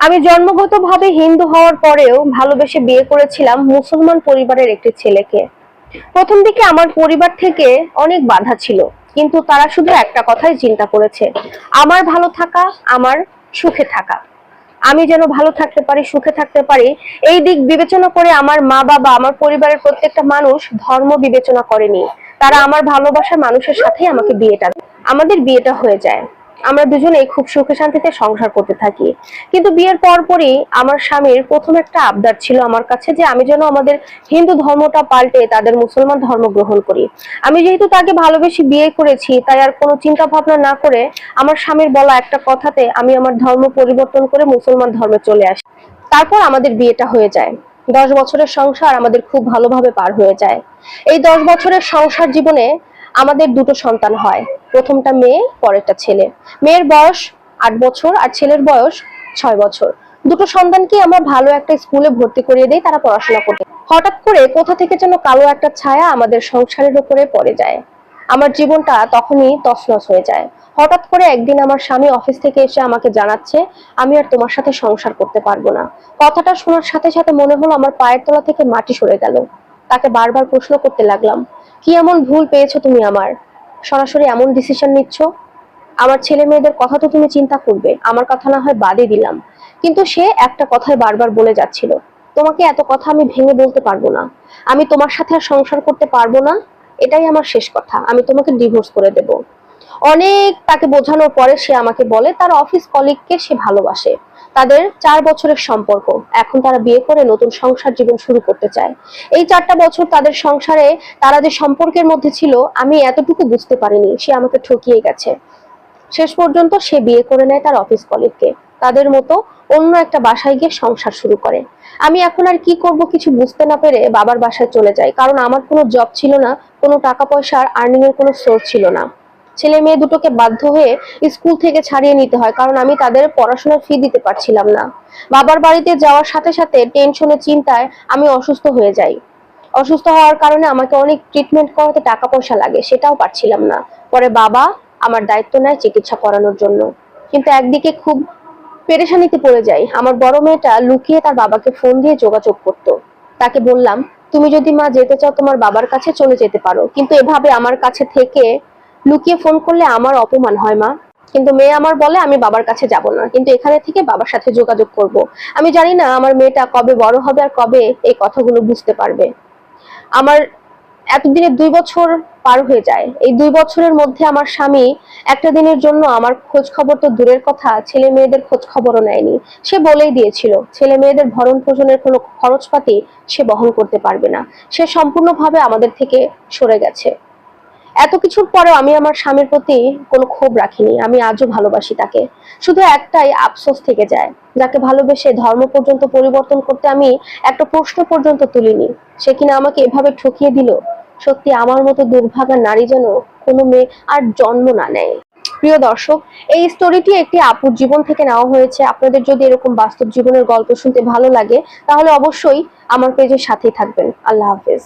আমি জন্মগতভাবে হিন্দু হওয়ার পরেও ভালোবেসে বিয়ে করেছিলাম মুসলমান পরিবারের একটি ছেলেকে। প্রথম দিকে আমার পরিবার থেকে অনেক বাধা ছিল, কিন্তু তারা শুধু একটা কথাই চিন্তা করেছে, আমার ভালো থাকা, আমার সুখে থাকা। আমি যেন ভালো থাকতে পারি, সুখে থাকতে পারি, এই দিক বিবেচনা করে আমার মা বাবা, আমার পরিবারের প্রত্যেকটা মানুষ ধর্ম বিবেচনা করেনি। তারা আমার ভালোবাসার মানুষের সাথেই আমাকে বিয়েটা, আমাদের বিয়েটা হয়ে যায়। আমরা দুজনেই খুব সুখে শান্তিতে সংসার করতে থাকি। কিন্তু বিয়ের পরপরই আমার স্বামীর প্রথম একটা আবদার ছিল আমার কাছে যে আমি যেন আমাদের হিন্দু ধর্মটা পাল্টে তাদের মুসলমান ধর্ম গ্রহণ করি। আমি যেহেতু তাকে ভালোবেসে বিয়ে করেছি, তাই আর কোনো চিন্তা ভাবনা না করে আমার স্বামীর বলা একটা কথাতে আমি আমার ধর্ম পরিবর্তন করে মুসলমান ধর্মে চলে আসি। তারপর আমাদের বিয়েটা হয়ে যায়। দশ বছরের সংসার আমাদের খুব ভালোভাবে পার হয়ে যায়। এই দশ বছরের সংসার জীবনে আমাদের দুটো সন্তান হয়। প্রথমটা মেয়ে, পরেরটা ছেলে। মেয়ের বয়স আট বছর আর ছেলের বয়স ছয় বছর। দুটো সন্তানকে আমরা ভালো একটা স্কুলে ভর্তি করিয়ে দিই, তারা পড়াশোনা করতে হঠাৎ করে কোথা থেকে যেন কালো একটা ছায়া আমাদের সংসারের উপরে পড়ে যায়। আমার জীবনটা তখনই তছনছ হয়ে যায়। হঠাৎ করে একদিন আমার স্বামী অফিস থেকে এসে আমাকে জানাচ্ছে, আমি আর তোমার সাথে সংসার করতে পারব না। কথাটা শোনার সাথে সাথে মনে হলো আমার পায়ের তলা থেকে মাটি সরে গেল। তাকে বারবার প্রশ্ন করতে লাগলাম, কি এমন ভুল পেয়েছ তুমি আমার? সরাসরি এমন ডিসিশন নিচ্ছ? আমার ছেলে মেয়েদের কথা তো তুমি চিন্তা করবে, আমার কথা না হয় বাদে দিলাম। কিন্তু সে একটা কথায় বারবার বলে যাচ্ছিল, তোমাকে এত কথা আমি ভেঙে বলতে পারব না। আমি তোমার সাথে আর সংসার করতে পারব না। এটাই আমার শেষ কথা। আমি তোমাকে ডিভোর্স করে দেব। অনেক তাকে বোঝানোর পরে সে আমাকে বলে, তার অফিস কলিগকে সে ভালোবাসে। তাদের চার বছরের সম্পর্ক। এখন তারা বিয়ে করে নতুন সংসার জীবন শুরু করতে চায়। এই চারটা বছর তাদের সংসারে তারা যে সম্পর্কের মধ্যে ছিল, আমি এতটুকু বুঝতে পারিনি। সে আমাকে ঠকিয়ে গেছে। শেষ পর্যন্ত সে বিয়ে করে নেয় তার অফিস কলিগকে তাদের মতো অন্য একটা বাসায় গিয়ে সংসার শুরু করে। আমি এখন আর কি করব কিছু বুঝতে না পেরে বাবার বাসায় চলে যাই। কারণ আমার কোনো জব ছিল না, কোনো টাকা পয়সার আর্নিং এর কোনো সোর্স ছিল না। ছেলে মেয়ে দুটোকে বাধ্য হয়ে স্কুল থেকে ছাড়িয়ে নিতে হয়, কারণ আমি তাদের পড়াশোনার ফি দিতে পারছিলাম না। বাবার বাড়িতে যাওয়ার সাথে সাথে টেনশনে চিন্তায় আমি অসুস্থ হয়ে যাই। অসুস্থ হওয়ার কারণে আমাকে অনেক ট্রিটমেন্ট করাতে টাকা পয়সা লাগে, সেটাও পারছিলাম না। পরে বাবা আমার দায়িত্ব নেয় চিকিৎসা করানোর জন্য। কিন্তু একদিকে খুব পেরেশানিতে পড়ে যাই। আমার বড় মেয়েটা লুকিয়ে তার বাবাকে ফোন দিয়ে যোগাযোগ করতো। তাকে বললাম, তুমি যদি মা যেতে চাও, তোমার বাবার কাছে চলে যেতে পারো। কিন্তু এভাবে আমার কাছে থেকে লুকিয়ে ফোন করলে আমার অপমান হয় মা। কিন্তু মেয়ে আমার বলে, আমি বাবার কাছে যাব না। কিন্তু এখানে থেকে বাবার সাথে যোগাযোগ করব। আমি জানি না আমার মেয়েটা কবে বড় হবে আর কবে এই কথাগুলো বুঝতে পারবে। আমার এতদিনে দুই বছর পার হয়ে যায়। এই দুই বছরের মধ্যে আমার স্বামী একটা দিনের জন্য আমার খোঁজ খবর তো দূরের কথা, ছেলে মেয়েদের খোঁজ খবরও নেয়নি। সে বলেই দিয়েছিল, ছেলে মেয়েদের ভরণ পোষণের কোনো খরচপাতি সে বহন করতে পারবে না। সে সম্পূর্ণভাবে আমাদের থেকে সরে গেছে। এত কিছুর পরেও আমি আমার স্বামীর প্রতি কোনো ক্ষোভ রাখিনি। আমি আজও ভালোবাসি তাকে। শুধু একটাই আফসোস থেকে যায়। যাকে ভালোবেসে ধর্ম পর্যন্ত পরিবর্তন করতে আমি একটা প্রশ্ন পর্যন্ত তুলিনি। সে কিনা আমাকে এভাবে ঠকিয়ে দিল? সত্যি আমার মতো দুর্ভাগা নারী যেন কোনো মেয়ে আর জন্ম না নেয়। প্রিয় দর্শক, এই স্টোরিটি একটি আপুর জীবন থেকে নেওয়া হয়েছে। আপনাদের যদি এরকম বাস্তব জীবনের গল্প শুনতে ভালো লাগে, তাহলে অবশ্যই আমার পেজের সাথেই থাকবেন। আল্লাহ হাফেজ।